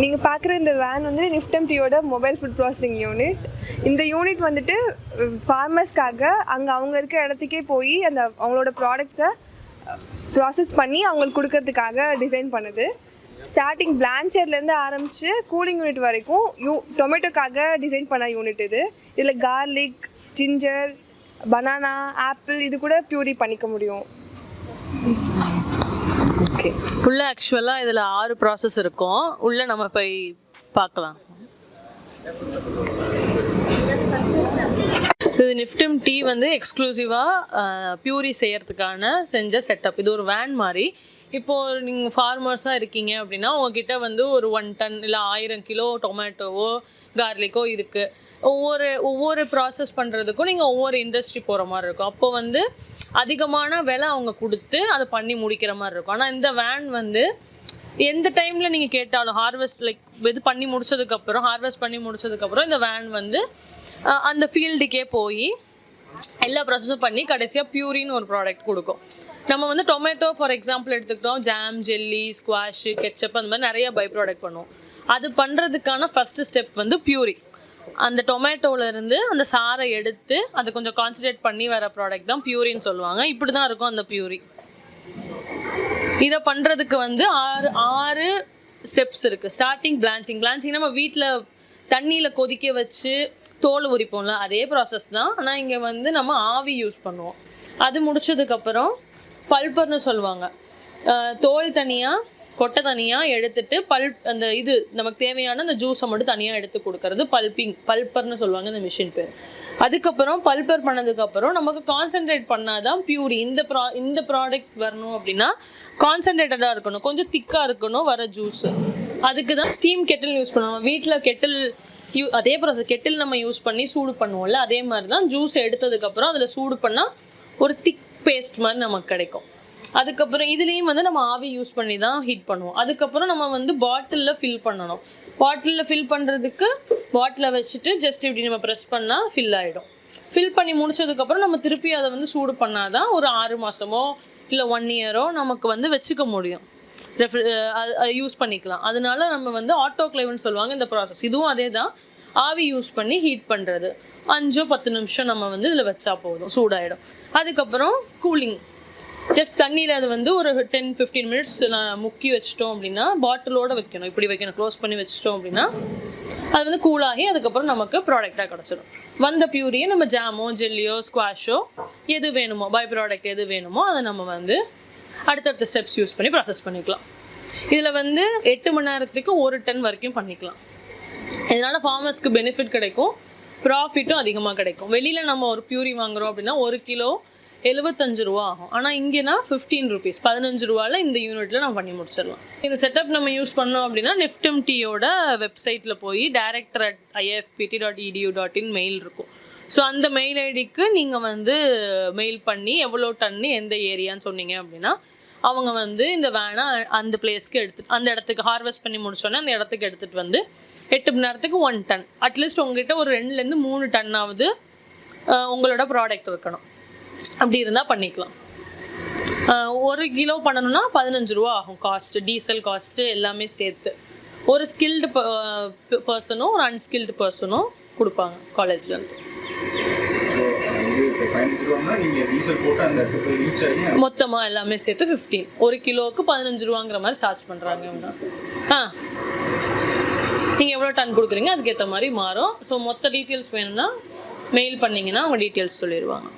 நீங்கள் பார்க்குற இந்த வேன் வந்து நிஃப்டம்டியோட மொபைல் ஃபுட் ப்ராசஸிங் யூனிட் இந்த யூனிட் வந்துட்டு ஃபார்மர்ஸ்க்காக அங்கே அவங்க இருக்க இடத்துக்கே போய் அந்த அவங்களோட ப்ராடக்ட்ஸை ப்ராசஸ் பண்ணி அவங்களுக்கு கொடுக்கறதுக்காக டிசைன் பண்ணுது. ஸ்டார்டிங் பிளான்ச்சர்லேருந்து ஆரம்பித்து கூலிங் யூனிட் வரைக்கும் யூ டொமேட்டோக்காக டிசைன் பண்ண யூனிட் இது. இதில் கார்லிக் ஜிஞ்சர் பனானா ஆப்பிள் இது கூட பியூரி பண்ணிக்க முடியும். ஓகே உள்ள ஆக்சுவலாக இதில் ஆறு ப்ராசஸ் இருக்கும். உள்ளே நம்ம போய் பார்க்கலாம். இது நிஃப்டிம் டீ வந்து எக்ஸ்க்ளூசிவாக பியூரி செய்யறதுக்கான செஞ்ச செட்டப் இது ஒரு வேன் மாதிரி. இப்போது நீங்கள் ஃபார்மர்ஸாக இருக்கீங்க அப்படின்னா உங்ககிட்ட வந்து ஒரு ஒன் டன் இல்லை ஆயிரம் கிலோ டொமேட்டோவோ கார்லிக்கோ இருக்குது ஒவ்வொரு ஒவ்வொரு ப்ராசஸ் பண்ணுறதுக்கும் நீங்கள் ஒவ்வொரு இண்டஸ்ட்ரி போகிற மாதிரி இருக்கும். அப்போ வந்து அதிகமான விலை அவங்க கொடுத்து அதை பண்ணி முடிக்கிற மாதிரி இருக்கும். ஆனால் இந்த வேன் வந்து எந்த டைமில் நீங்கள் கேட்டாலும் ஹார்வெஸ்ட் லைக் இது பண்ணி முடிச்சதுக்கப்புறம் ஹார்வெஸ்ட் பண்ணி முடிச்சதுக்கப்புறம் இந்த வேன் வந்து அந்த ஃபீல்டுக்கே போய் எல்லா ப்ராசஸும் பண்ணி கடைசியாக பியூரின்னு ஒரு ப்ராடக்ட் கொடுக்கும். நம்ம வந்து டொமேட்டோ ஃபார் எக்ஸாம்பிள் எடுத்துக்கிட்டோம். ஜாம் ஜெல்லி ஸ்குவாஷ் கெச்சப் அந்த மாதிரி நிறைய பை ப்ராடக்ட் பண்ணுவோம். அது பண்ணுறதுக்கான ஃபஸ்ட்டு ஸ்டெப் வந்து பியூரி அந்த டொமேட்டோவிலேருந்து அந்த சாறை எடுத்து அதை கொஞ்சம் கான்சன்ட்ரேட் பண்ணி வர ப்ராடக்ட் தான் பியூரின்னு சொல்லுவாங்க. இப்படி தான் இருக்கும் அந்த பியூரி இதை பண்ணுறதுக்கு வந்து ஆறு ஆறு ஸ்டெப்ஸ் இருக்குது ஸ்டார்டிங் பிளான்ச்சிங் பிளான்ச்சிங் நம்ம வீட்டில் தண்ணியில் கொதிக்க வச்சு தோல் உரிப்போம்ல அதே ப்ராசஸ் தான். ஆனால் இங்கே வந்து நம்ம ஆவி யூஸ் பண்ணுவோம். அது முடிச்சதுக்கப்புறம் பல்பர்னு சொல்லுவாங்க. தோல் தனியாக கொட்டை தனியாக எடுத்துட்டு பல்ப் அந்த இது நமக்கு தேவையான அந்த ஜூஸை மட்டும் தனியாக எடுத்து கொடுக்கறது. பல்பிங் பல்பர்னு சொல்லுவாங்க இந்த மிஷின் பேர். அதுக்கப்புறம் பல்பர் பண்ணதுக்கப்புறம் நமக்கு கான்சென்ட்ரேட் பண்ணாதான் பியூரி இந்த ப்ரா இந்த ப்ராடக்ட் வரணும் அப்படின்னா கான்சென்ட்ரேட்டடாக இருக்கணும். கொஞ்சம் திக்காக இருக்கணும் வர ஜூஸ் அதுக்கு தான் ஸ்டீம் கெட்டில் யூஸ் பண்ணுவோம். வீட்டில் கெட்டில் யூ அதே ப்ராசஸ் கெட்டில் நம்ம யூஸ் பண்ணி சூடு பண்ணுவோம்ல அதே மாதிரி தான் ஜூஸ் எடுத்ததுக்கப்புறம் அதில் சூடு பண்ணால் ஒரு திக் பேஸ்ட் மாதிரி நமக்கு கிடைக்கும். அதுக்கப்புறம் இதுலேயும் வந்து நம்ம ஆவி யூஸ் பண்ணி தான் ஹீட் பண்ணுவோம். அதுக்கப்புறம் நம்ம வந்து பாட்டிலில் ஃபில் பண்ணணும். பாட்டிலில் ஃபில் பண்ணுறதுக்கு பாட்டிலை வச்சுட்டு ஜஸ்ட் இப்படி நம்ம ப்ரெஸ் பண்ணால் ஃபில் ஆகிடும் ஃபில் பண்ணி முடிச்சதுக்கப்புறம் நம்ம திருப்பி அதை வந்து சூடு பண்ணாதான் ஒரு ஆறு மாதமோ இல்லை ஒன் இயரோ நமக்கு வந்து வச்சுக்க முடியும். ரெஃப்ரி யூஸ் பண்ணிக்கலாம். அதனால நம்ம வந்து ஆட்டோக்ளைவ்னு சொல்லுவாங்க இந்த ப்ராசஸ் இதுவும் அதே தான் ஆவி யூஸ் பண்ணி ஹீட் பண்ணுறது அஞ்சோ பத்து நிமிஷம் நம்ம வந்து இதில் வச்சா போதும். சூடாயிடும். அதுக்கப்புறம் கூலிங் ஜஸ்ட் தண்ணியில் அது வந்து ஒரு டென் ஃபிஃப்டீன் மினிட்ஸ் நான் முக்கி வச்சிட்டோம் அப்படின்னா பாட்டிலோட வைக்கணும். இப்படி வைக்கணும். க்ளோஸ் பண்ணி வச்சிட்டோம் அப்படின்னா அது வந்து கூலாகி அதுக்கப்புறம் நமக்கு ப்ராடக்டாக கிடச்சிடும் வந்த பியூரியை நம்ம ஜாமோ ஜெல்லியோ ஸ்குவாஷோ எது வேணுமோ பை ப்ராடக்ட் எது வேணுமோ அதை நம்ம வந்து அடுத்தடுத்த ஸ்டெப்ஸ் யூஸ் பண்ணி ப்ராசஸ் பண்ணிக்கலாம். இதில் வந்து எட்டு மணி நேரத்துக்கு ஒரு டன் வரைக்கும் பண்ணிக்கலாம். இதனால் ஃபார்மர்ஸ்க்கு பெனிஃபிட் கிடைக்கும். ப்ராஃபிட்டும் அதிகமாக கிடைக்கும். வெளியில் நம்ம ஒரு பியூரி வாங்குகிறோம் அப்படின்னா ஒரு கிலோ எழுபத்தஞ்சு ரூபா ஆகும். ஆனால் இங்கேனா ஃபிஃப்டீன் ருபீஸ் பதினஞ்சு ரூபாவில் இந்த யூனிட்டில் நம்ம பண்ணி முடிச்சிடலாம். இந்த செட்டப் நம்ம யூஸ் பண்ணோம் அப்படின்னா நிஃப்டம் டீயோட வெப்சைட்டில் போய் director at IFPT dot edu dot in mail இருக்கும். ஸோ அந்த மெயில் ஐடிக்கு நீங்கள் வந்து மெயில் பண்ணி எவ்வளோ டன்னு எந்த ஏரியான்னு சொன்னீங்க அப்படின்னா அவங்க வந்து இந்த வேனை அந்த பிளேஸ்க்கு எடுத்து அந்த இடத்துக்கு ஹார்வெஸ்ட் பண்ணி முடிச்சோன்னே அந்த இடத்துக்கு எடுத்துகிட்டு வந்து எட்டு மணி நேரத்துக்கு ஒன் டன் அட்லீஸ்ட் உங்ககிட்ட ஒரு ரெண்டுலேருந்து மூணு டன்னாவது உங்களோட ப்ராடக்ட் இருக்கணும் அப்படி இருந்தால் பண்ணிக்கலாம். ஒரு கிலோ பண்ணணும்னா பதினஞ்சு ரூபா ஆகும் காஸ்ட்டு டீசல் காஸ்ட்டு எல்லாமே சேர்த்து. ஒரு ஸ்கில்டு பர்சனும் ஒரு அன்ஸ்கில்டு பர்சனும் கொடுப்பாங்க காலேஜ்லேருந்து வந்து மொத்தமாக எல்லாமே சேர்த்து ஃபிஃப்டீன் ஒரு கிலோவுக்கு பதினஞ்சு ரூபாங்கிற மாதிரி சார்ஜ் பண்ணுறாங்க இவங்க. ஆ. நீங்கள் எவ்வளோ டன் கொடுக்குறீங்க அதுக்கேற்ற மாதிரி மாறும். ஸோ மொத்த டீட்டெயில்ஸ் வேணும்னா மெயில் பண்ணிங்கன்னா அவங்க டீட்டெயில்ஸ் சொல்லிடுவாங்க.